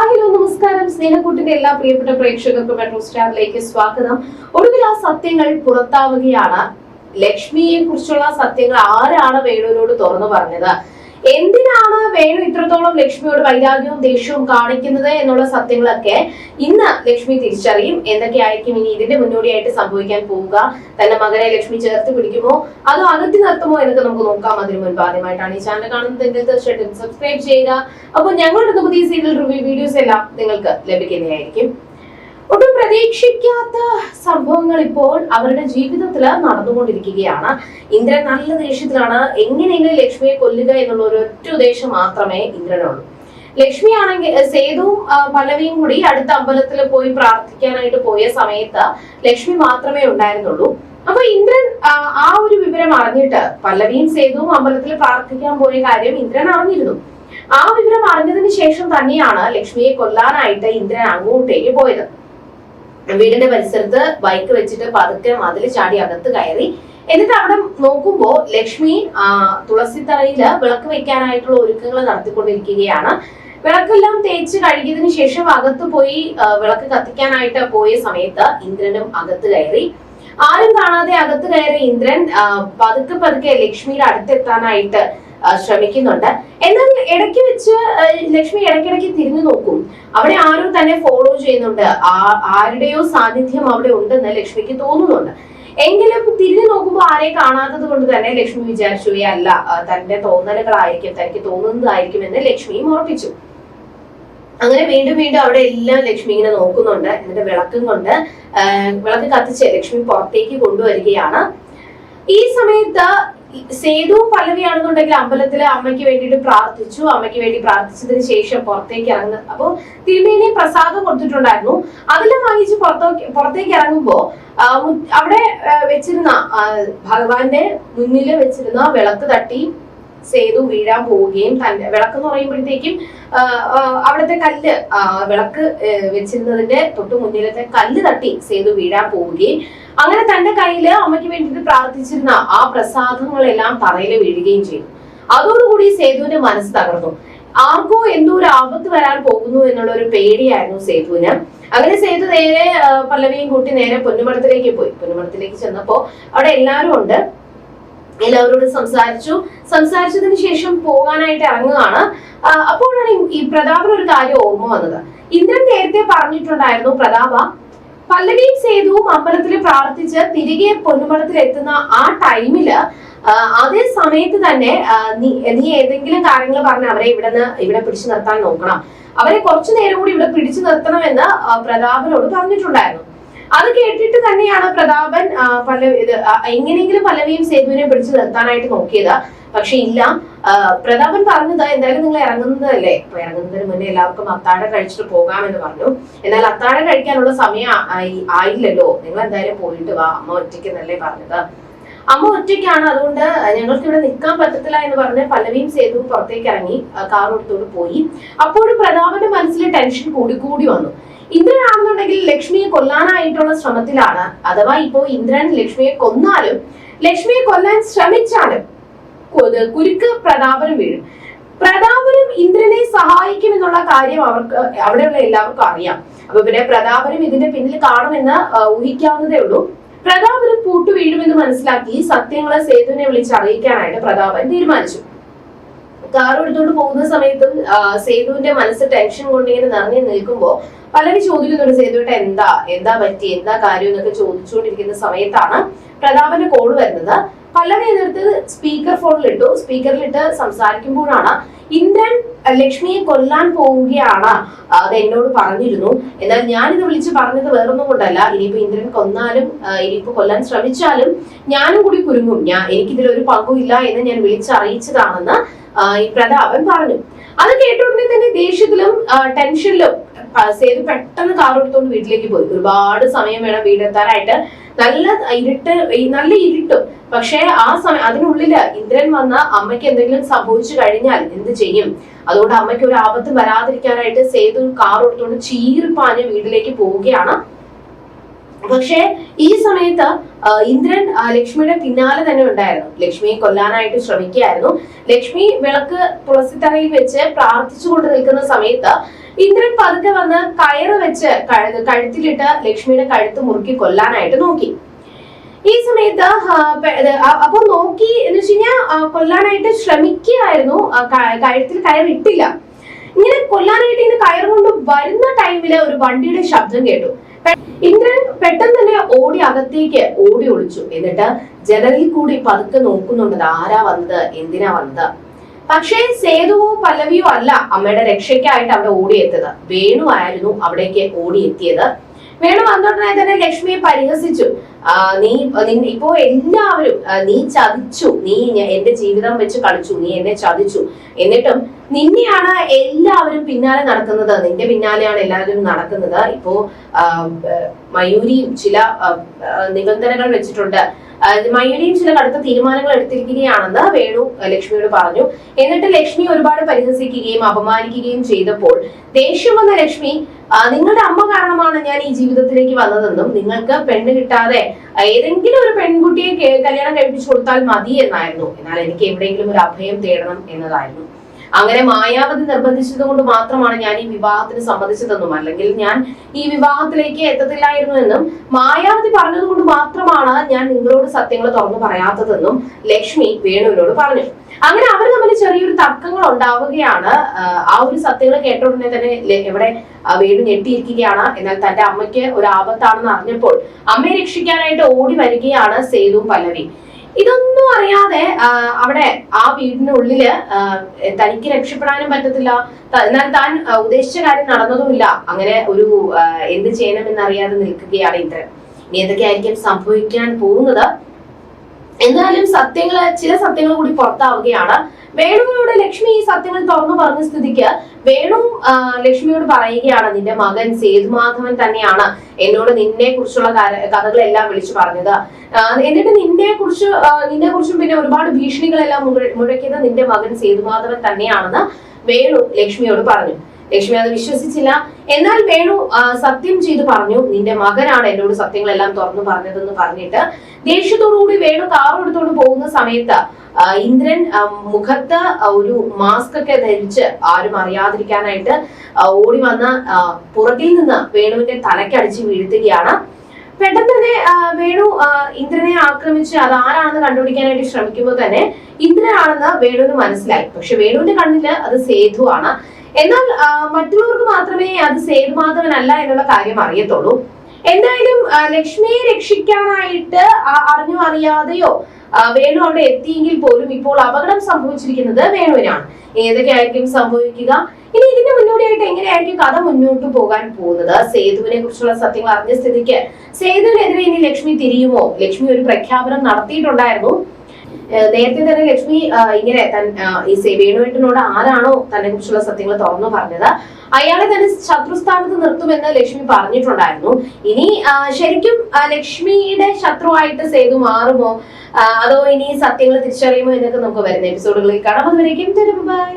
Hello നമസ്കാരം. സ്നേഹക്കൂട്ടിന്റെ എല്ലാ പ്രിയപ്പെട്ട പ്രേക്ഷകർക്കും മെട്രോ സ്റ്റാറിലേക്ക് സ്വാഗതം. ഒടുവിൽ ആ സത്യങ്ങൾ പുറത്താവുകയാണ്. ലക്ഷ്മിയെ കുറിച്ചുള്ള സത്യങ്ങൾ ആരാണ് വേണുവിനോട് തുറന്നു പറഞ്ഞത്? എന്തിനാണ് വേണു ഇത്രത്തോളം ലക്ഷ്മിയോട് വൈരാഗ്യവും ദേഷ്യവും കാണിക്കുന്നത് എന്നുള്ള സത്യങ്ങളൊക്കെ ഇന്ന് ലക്ഷ്മി തിരിച്ചറിയും. എന്തൊക്കെയായിരിക്കും ഇനി ഇതിന്റെ മുന്നോടിയായിട്ട് സംഭവിക്കാൻ പോവുക? തന്റെ മകനെ ലക്ഷ്മി ചേർത്ത് പിടിക്കുമോ? അതോ അകറ്റി നിർത്തുമോ എന്നൊക്കെ നമുക്ക് നോക്കാം അതിന് മുൻപ് ആദ്യമായിട്ടാണ് ഈ ചാനൽ കാണുന്നതെങ്കിൽ തീർച്ചയായിട്ടും സബ്സ്ക്രൈബ് ചെയ്യുക. അപ്പോൾ ഞങ്ങളുടെ പുതിയ സീരിയൽ റിവ്യൂ വീഡിയോസ് എല്ലാം നിങ്ങൾക്ക് ലഭിക്കുന്നതായിരിക്കും. ഒട്ടും പ്രതീക്ഷിക്കാത്ത സംഭവങ്ങൾ ഇപ്പോൾ അവരുടെ ജീവിതത്തിൽ നടന്നുകൊണ്ടിരിക്കുകയാണ്. ഇന്ദ്രൻ നല്ല ദേഷ്യത്തിലാണ്. എങ്ങനെയെങ്കിലും ലക്ഷ്മിയെ കൊല്ലുക എന്നുള്ള ഒരു ഒറ്റ ഉദ്ദേശം മാത്രമേ ഇന്ദ്രനുള്ളൂ. ലക്ഷ്മി ആണെങ്കിൽ സേതുവും പല്ലവിയും കൂടി അടുത്ത അമ്പലത്തിൽ പോയി പ്രാർത്ഥിക്കാനായിട്ട് പോയ സമയത്ത് ലക്ഷ്മി മാത്രമേ ഉണ്ടായിരുന്നുള്ളൂ. അപ്പൊ ഇന്ദ്രൻ ആ ഒരു വിവരം അറിഞ്ഞിട്ട് പല്ലവിയും സേതുവും അമ്പലത്തിൽ പ്രാർത്ഥിക്കാൻ പോയ കാര്യം ഇന്ദ്രൻ അറിഞ്ഞിരുന്നു. ആ വിവരം അറിഞ്ഞതിന് ശേഷം തന്നെയാണ് ലക്ഷ്മിയെ കൊല്ലാനായിട്ട് ഇന്ദ്രൻ അങ്ങോട്ടേക്ക് പോയത്. വീടിന്റെ പരിസരത്ത് ബൈക്ക് വെച്ചിട്ട് പതുക്കെ മതിൽ ചാടി അകത്ത് കയറി. എന്നിട്ട് അവിടെ നോക്കുമ്പോ ലക്ഷ്മി തുളസി തുളസിത്തറയിൽ വിളക്ക് വെക്കാനായിട്ടുള്ള ഒരുക്കങ്ങൾ നടത്തിക്കൊണ്ടിരിക്കുകയാണ്. വിളക്കെല്ലാം തേച്ച് കഴുകിയതിനു ശേഷം അകത്ത് പോയി വിളക്ക് കത്തിക്കാനായിട്ട് പോയ സമയത്ത് ഇന്ദ്രനും അകത്ത് കയറി. ആരും കാണാതെ അകത്ത് കയറി ഇന്ദ്രൻ പതുക്കെ പതുക്കെ ലക്ഷ്മിയുടെ അടുത്തെത്താനായിട്ട് ശ്രമിക്കുന്നുണ്ട്. എന്നാൽ ഇടയ്ക്ക് വെച്ച് ലക്ഷ്മി ഇടയ്ക്കിടയ്ക്ക് തിരിഞ്ഞു നോക്കും. അവിടെ ആരോ തന്നെ ഫോളോ ചെയ്യുന്നുണ്ട്. ആ- ആരുടെയോ സാന്നിധ്യം അവിടെ ഉണ്ടെന്ന് ലക്ഷ്മിക്ക് തോന്നുന്നുണ്ട്. എങ്കിലും തിരിഞ്ഞു നോക്കുമ്പോൾ ആരെ കാണാത്തത് കൊണ്ട് തന്നെ ലക്ഷ്മി വിചാരിച്ചു "ഏ, അല്ല തന്റെ തോന്നലുകളായിരിക്കും തനിക്ക് തോന്നുന്നതായിരിക്കും എന്ന് ലക്ഷ്മിയും ഉറപ്പിച്ചു. അങ്ങനെ വീണ്ടും വീണ്ടും അവിടെ എല്ലാം ലക്ഷ്മി ഇങ്ങനെ നോക്കുന്നുണ്ട്. എന്നിട്ട് വിളക്കും കൊണ്ട് വിളക്ക് കത്തിച്ച് ലക്ഷ്മി പുറത്തേക്ക് കൊണ്ടുവരികയാണ്. ഈ സമയത്ത് സേതുവും പല്ലവിയാണെന്നുണ്ടെങ്കിൽ അമ്പലത്തിലെ അമ്മയ്ക്ക് വേണ്ടിയിട്ട് പ്രാർത്ഥിച്ചു. അമ്മയ്ക്ക് വേണ്ടി പ്രാർത്ഥിച്ചതിന് ശേഷം പുറത്തേക്ക് ഇറങ്ങുന്നത് അപ്പൊ തിരുമേനി പ്രസാദം കൊടുത്തിട്ടുണ്ടായിരുന്നു. അതെല്ലാം വാങ്ങിച്ച് പുറത്തേക്ക് പുറത്തേക്ക് ഇറങ്ങുമ്പോ അവിടെ വെച്ചിരുന്ന ഭഗവാന്റെ മുന്നിൽ വെച്ചിരുന്ന വിളക്ക് തട്ടി സേതു വീഴാൻ പോവുകയും തന്റെ വിളക്ക് എന്ന് പറയുമ്പോഴത്തേക്കും അവിടുത്തെ കല്ല് വിളക്ക് വെച്ചിരുന്നതിന്റെ തൊട്ട് മുന്നിലത്തെ കല്ല് തട്ടി സേതു വീഴാൻ പോവുകയും അങ്ങനെ തന്റെ കയ്യിൽ അമ്മയ്ക്ക് വേണ്ടിയിട്ട് പ്രാർത്ഥിച്ചിരുന്ന ആ പ്രസാദങ്ങളെല്ലാം തറയിൽ വീഴുകയും ചെയ്തു. അതോടുകൂടി സേതുവിന്റെ മനസ്സ് തകർന്നു. ആർക്കോ എന്തോ ഒരു ആപത്ത് വരാൻ പോകുന്നു എന്നുള്ള ഒരു പേടിയായിരുന്നു സേതുവിന്. അങ്ങനെ സേതു നേരെ പല്ലവിയും കൂട്ടി നേരെ പൊന്നുമടത്തിലേക്ക് പോയി. പൊന്നുമടത്തിലേക്ക് ചെന്നപ്പോ അവിടെ എല്ലാരും ഉണ്ട്. എല്ലാവരോടും സംസാരിച്ചു. സംസാരിച്ചതിന് ശേഷം പോകാനായിട്ട് ഇറങ്ങുകയാണ്. അപ്പോഴാണ് ഈ- പ്രതാപന് ഒരു കാര്യം ഓർമ്മ വന്നത്. ഇന്ദ്രൻ നേരത്തെ പറഞ്ഞിട്ടുണ്ടായിരുന്നു പ്രതാപ പല്ലവിയും സേതുവും അമ്പലത്തിൽ പ്രാർത്ഥിച്ച് തിരികെ പൊന്നുമടത്തിൽ എത്തുന്ന ആ ടൈമിൽ അതേ സമയത്ത് തന്നെ നീ നീ ഏതെങ്കിലും കാര്യങ്ങൾ പറഞ്ഞ് അവരെ ഇവിടെ നിന്ന് ഇവിടെ പിടിച്ചു നിർത്താൻ നോക്കണം. അവരെ കുറച്ചു നേരം കൂടി ഇവിടെ പിടിച്ചു നിർത്തണമെന്ന് പ്രതാപനോട് പറഞ്ഞിട്ടുണ്ടായിരുന്നു. അത് കേട്ടിട്ട് തന്നെയാണ് പ്രതാപൻ പല ഇത് എങ്ങനെയെങ്കിലും പല്ലവിയും സേതുവിനെ പിടിച്ചു നിർത്താനായിട്ട് നോക്കിയത്. പക്ഷെ ഇല്ല. പ്രതാപൻ പറഞ്ഞത് എന്തായാലും നിങ്ങൾ ഇറങ്ങുന്നതല്ലേ? അപ്പൊ ഇറങ്ങുന്നതിന് മുന്നേ എല്ലാവർക്കും അത്താഴം കഴിച്ചിട്ട് പോകാമെന്ന് പറഞ്ഞു. എന്നാൽ അത്താഴം കഴിക്കാനുള്ള സമയം ആയി- ആയില്ലല്ലോ. നിങ്ങൾ എന്തായാലും പോയിട്ട് വാ. അമ്മ ഒറ്റയ്ക്കെന്നല്ലേ പറഞ്ഞത്? അമ്മ ഒറ്റയ്ക്കാണ്. അതുകൊണ്ട് ഞങ്ങൾക്ക് ഇവിടെ നിൽക്കാൻ പറ്റത്തില്ല എന്ന് പറഞ്ഞ് പല്ലവിയും സേതുവും പുറത്തേക്ക് ഇറങ്ങി കാർ എടുത്തോട് പോയി. അപ്പോഴും പ്രതാപന്റെ മനസ്സിൽ ടെൻഷൻ കൂടി കൂടി വന്നു. ഇന്ദ്രനാണെന്നുണ്ടെങ്കിൽ ലക്ഷ്മിയെ കൊല്ലാനായിട്ടുള്ള ശ്രമത്തിലാണ്. അഥവാ ഇപ്പോ ഇന്ദ്രൻ ലക്ഷ്മിയെ കൊന്നാലും ലക്ഷ്മിയെ കൊല്ലാൻ ശ്രമിച്ചാലും കുരുക്ക് പ്രതാപനും വീഴും. പ്രതാപനും ഇന്ദ്രനെ സഹായിക്കും എന്നുള്ള കാര്യം അവർക്ക് അവിടെയുള്ള എല്ലാവർക്കും അറിയാം. അപ്പൊ പിന്നെ പ്രതാപനും ഇതിന്റെ പിന്നിൽ കാണുമെന്ന് ഊഹിക്കാവുന്നതേ ഉള്ളൂ. പ്രതാപനും പൂട്ടു വീഴുമെന്ന് മനസ്സിലാക്കി സത്യങ്ങളെ സേതുവിനെ വിളിച്ച് അറിയിക്കാനായിട്ട് പ്രതാപൻ തീരുമാനിച്ചു. കാർ എടുത്തോണ്ട് പോകുന്ന സമയത്തും സേതുവിന്റെ മനസ്സ് ടെൻഷൻ കൊണ്ട് ഇങ്ങനെ നിറഞ്ഞു നിൽക്കുമ്പോ പലരും ചോദിക്കുന്നുണ്ട് സേതുവേട്ട എന്താ എന്താ പറ്റി? എന്താ കാര്യം? എന്നൊക്കെ ചോദിച്ചുകൊണ്ടിരിക്കുന്ന സമയത്താണ് പ്രതാപന്റെ കോൾ വരുന്നത്. പലരെ എതിർത്ത് സ്പീക്കർ ഫോണിലിട്ടു സ്പീക്കറിലിട്ട് സംസാരിക്കുമ്പോഴാണ് ഇന്ദ്രൻ ലക്ഷ്മിയെ കൊല്ലാൻ പോവുകയാണ്. അത് എന്നോട് പറഞ്ഞിരുന്നു. എന്നാൽ ഞാനിത് വിളിച്ച് പറഞ്ഞത് വേറൊന്നും കൊണ്ടല്ല. ഇനിയിപ്പോ ഇന്ദ്രൻ കൊന്നാലും ഇനിയിപ്പോ കൊല്ലാൻ ശ്രമിച്ചാലും ഞാനും കൂടി കുരുങ്ങും. ഞാൻ എനിക്കിതിൽ ഒരു പങ്കുമില്ല എന്ന് ഞാൻ വിളിച്ചറിയിച്ചതാണെന്ന് ഈ പ്രതാപൻ പറഞ്ഞു. അത് കേട്ടോടനെ തന്നെ ദേഷ്യത്തിലും ടെൻഷനിലും സേതു പെട്ടെന്ന് കാർ എടുത്തോണ്ട് വീട്ടിലേക്ക് പോയി. ഒരുപാട് സമയം വേണം വീടെത്താനായിട്ട്. നല്ല ഇരുട്ട് നല്ല ഇരുട്ടും. പക്ഷേ ആ സമയം അതിനുള്ളിൽ ഇന്ദ്രൻ വന്ന അമ്മയ്ക്ക് എന്തെങ്കിലും സംഭവിച്ചു കഴിഞ്ഞാൽ എന്ത് ചെയ്യും? അതുകൊണ്ട് അമ്മയ്ക്ക് ഒരു ആപത്ത് വരാതിരിക്കാനായിട്ട് സേതു കാർ എടുത്തുകൊണ്ട് ചീറിപ്പാഞ്ഞ് വീട്ടിലേക്ക് പോവുകയാണ് പക്ഷേ ഈ സമയത്ത് ഇന്ദ്രൻ ലക്ഷ്മിയുടെ പിന്നാലെ തന്നെ ഉണ്ടായിരുന്നു. ലക്ഷ്മിയെ കൊല്ലാനായിട്ട് ശ്രമിക്കുകയായിരുന്നു. ലക്ഷ്മി വിളക്ക് തുളസിത്തറയിൽ വെച്ച് പ്രാർത്ഥിച്ചുകൊണ്ട് നിൽക്കുന്ന സമയത്ത് ഇന്ദ്രൻ പതുക്കെ വന്ന് കയറ് വെച്ച് കഴു- കഴുത്തിലിട്ട് ലക്ഷ്മിയുടെ കഴുത്ത് മുറുക്കി കൊല്ലാനായിട്ട് നോക്കി. ഈ സമയത്ത് അപ്പൊ നോക്കി എന്ന് വെച്ച് കഴിഞ്ഞാൽ കൊല്ലാനായിട്ട് ശ്രമിക്കുകയായിരുന്നു. കഴുത്തിൽ കയറിട്ടില്ല ഇങ്ങനെ കൊല്ലാനായിട്ട് ഇങ്ങനെ കയറുകൊണ്ട് കൊണ്ട് വരുന്ന ടൈമിൽ ഒരു വണ്ടിയുടെ ശബ്ദം കേട്ടു. ഇന്ദ്രൻ പെട്ടെന്ന് തന്നെ ഓടി അകത്തേക്ക് ഓടി ഒളിച്ചു. എന്നിട്ട് ജനലിൽ കൂടി പതുക്കെ നോക്കുന്നുണ്ടത് ആരാ വന്നത്? എന്തിനാ വന്നത്? പക്ഷേ സേതുവോ പല്ലവിയോ അല്ല അമ്മയുടെ രക്ഷയ്ക്കായിട്ട് അവിടെ ഓടിയെത്തിയത്. വേണു ആയിരുന്നു അവിടേക്ക് ഓടിയെത്തിയത്. വേണു വന്നോടനെ തന്നെ ലക്ഷ്മിയെ പരിഹസിച്ചു. നീ ഇപ്പോ എല്ലാവരും നീ ചതിച്ചു നീ എന്റെ ജീവിതം വെച്ച് കളിച്ചു നീ എന്നെ ചതിച്ചു. എന്നിട്ടും നിന്നെയാണ് എല്ലാവരും പിന്നാലെ നടക്കുന്നത്. നിന്റെ പിന്നാലെയാണ് എല്ലാവരും നടക്കുന്നത്. ഇപ്പോ മയൂരിയും ചില നിബന്ധനകൾ വെച്ചിട്ടുണ്ട്. ആ, മയൂരിയും ചില കടുത്ത തീരുമാനങ്ങൾ എടുത്തിരിക്കുകയാണെന്ന് വേണു ലക്ഷ്മിയോട് പറഞ്ഞു. എന്നിട്ട് ലക്ഷ്മി ഒരുപാട് പരിഹസിക്കുകയും അപമാനിക്കുകയും ചെയ്തപ്പോൾ ദേഷ്യം വന്ന ലക്ഷ്മി നിങ്ങളുടെ അമ്മ കാരണമാണ് ഞാൻ ഈ ജീവിതത്തിലേക്ക് വന്നതെന്നും നിങ്ങൾക്ക് പെണ്ണ് കിട്ടാതെ ഏതെങ്കിലും ഒരു പെൺകുട്ടിയെ കല്യാണം കഴിപ്പിച്ചു കൊടുത്താൽ മതി എന്നായിരുന്നു. എന്നാൽ എനിക്ക് എവിടെയെങ്കിലും ഒരു അഭയം തേടണം എന്നതായിരുന്നു. അങ്ങനെ മായാവതി നിർബന്ധിച്ചത് കൊണ്ട് മാത്രമാണ് ഞാൻ ഈ വിവാഹത്തിന് സമ്മതിച്ചതെന്നും അല്ലെങ്കിൽ ഞാൻ ഈ വിവാഹത്തിലേക്ക് എത്തത്തില്ലായിരുന്നു എന്നും മായാവതി പറഞ്ഞതുകൊണ്ട് മാത്രമാണ് ഞാൻ നിങ്ങളോട് സത്യങ്ങൾ തുറന്നു പറയാത്തതെന്നും ലക്ഷ്മി വേണുവിനോട് പറഞ്ഞു. അങ്ങനെ അവർ തമ്മിൽ ചെറിയൊരു തർക്കങ്ങൾ ഉണ്ടാവുകയാണ്. ആ, ഒരു സത്യങ്ങൾ കേട്ട ഉടനെ തന്നെ എവിടെ വേണു ഞെട്ടിയിരിക്കുകയാണ്. എന്നാൽ തന്റെ അമ്മയ്ക്ക് ഒരു ആപത്താണെന്ന് അറിഞ്ഞപ്പോൾ അമ്മയെ രക്ഷിക്കാനായിട്ട് ഓടി വരികയാണ് സേതുവും പല്ലവി. ഇതൊന്നും അറിയാതെ അവിടെ ആ വീടിനുള്ളിൽ തനിക്ക് രക്ഷപ്പെടാനും പറ്റത്തില്ല. എന്നാൽ താൻ ഉദ്ദേശിച്ച കാര്യം നടന്നതുമില്ല. അങ്ങനെ ഒരു എന്ത് ചെയ്യണമെന്നറിയാതെ നിൽക്കുകയാണ് ഇന്ദ്രൻ. ഇനി എന്തൊക്കെയായിരിക്കും സംഭവിക്കാൻ പോകുന്നത്? എന്തായാലും സത്യങ്ങൾ ചില സത്യങ്ങൾ കൂടി പുറത്താവുകയാണ്. വേണുവിനോട് ലക്ഷ്മി ഈ സത്യങ്ങൾ തുറന്നു പറഞ്ഞ സ്ഥിതിക്ക് വേണു ലക്ഷ്മിയോട് പറയുകയാണ് നിന്റെ മകൻ സേതുമാധവൻ തന്നെയാണ് എന്നോട് നിന്നെ കുറിച്ചുള്ള കഥകളെല്ലാം വിളിച്ചു പറഞ്ഞത്. എന്നിട്ട് നിന്നെ കുറിച്ച് നിന്നെ കുറിച്ചും പിന്നെ ഒരുപാട് ഭീഷണികളെല്ലാം മുഴ- മുഴക്കിയത് നിന്റെ മകൻ സേതുമാധവൻ തന്നെയാണെന്ന് വേണു ലക്ഷ്മിയോട് പറഞ്ഞു. ലക്ഷ്മി അത് വിശ്വസിച്ചില്ല. എന്നാൽ വേണു സത്യം ചെയ്തു പറഞ്ഞു. നിന്റെ മകനാണ് എന്നോട് സത്യങ്ങളെല്ലാം തുറന്നു പറഞ്ഞതെന്ന് പറഞ്ഞിട്ട് ദേഷ്യത്തോടുകൂടി വേണു കാറെടുത്തോണ്ട് പോകുന്ന സമയത്ത് ഇന്ദ്രൻ മുഖത്ത് ഒരു മാസ്ക് ഒക്കെ ധരിച്ച് ആരും അറിയാതിരിക്കാനായിട്ട് ഓടി വന്ന പുറകിൽ നിന്ന് വേണുവിന്റെ തലക്കടിച്ച് വീഴ്ത്തുകയാണ്. പെട്ടെന്ന് തന്നെ വേണു ഇന്ദ്രനെ ആക്രമിച്ച് അത് ആരാണെന്ന് കണ്ടുപിടിക്കാനായിട്ട് ശ്രമിക്കുമ്പോൾ തന്നെ ഇന്ദ്രനാണെന്ന് വേണുവിന് മനസ്സിലായി. പക്ഷെ വേണുവിന്റെ കണ്ണിൽ അത് സേതു ആണ് എന്നാൽ മറ്റുള്ളവർക്ക് മാത്രമേ അത് സേതുമാധവനല്ല എന്നുള്ള കാര്യം അറിയത്തുള്ളൂ. എന്തായാലും ലക്ഷ്മിയെ രക്ഷിക്കാനായിട്ട് അറിഞ്ഞോ അറിയാതെയോ വേണു അവിടെ എത്തിയെങ്കിൽ പോലും ഇപ്പോൾ അപകടം സംഭവിച്ചിരിക്കുന്നത് വേണുവിനാണ്. ഏതൊക്കെയായിരിക്കും സംഭവിക്കുക? ഇനി ഇതിന്റെ മുന്നോടിയായിട്ട് എങ്ങനെയായിരിക്കും കഥ മുന്നോട്ട് പോകാൻ പോകുന്നത്? സേതുവിനെ കുറിച്ചുള്ള സത്യങ്ങൾ അറിഞ്ഞ സ്ഥിതിക്ക് സേതുവിനെതിരെ ഇനി ലക്ഷ്മി തിരിയുമോ? ലക്ഷ്മി ഒരു പ്രഖ്യാപനം നടത്തിയിട്ടുണ്ടായിരുന്നു. നേരത്തെ തന്നെ ലക്ഷ്മി ഇങ്ങനെ ഈ വേണുവേട്ടനോട് ആരാണോ തന്നെ കുറിച്ചുള്ള സത്യങ്ങൾ തുറന്നു പറഞ്ഞത്. അയാളെ തന്നെ ശത്രുസ്ഥാനത്ത് നിർത്തുമെന്ന് ലക്ഷ്മി പറഞ്ഞിട്ടുണ്ടായിരുന്നു. ഇനി ശരിക്കും ലക്ഷ്മിയുടെ ശത്രുവായിട്ട് സേതു മാറുമോ? അതോ ഇനി സത്യങ്ങൾ തിരിച്ചറിയുമോ എന്നൊക്കെ നമുക്ക് വരുന്ന എപ്പിസോഡുകളിൽ കാണാം അതുവരേക്കും ബൈ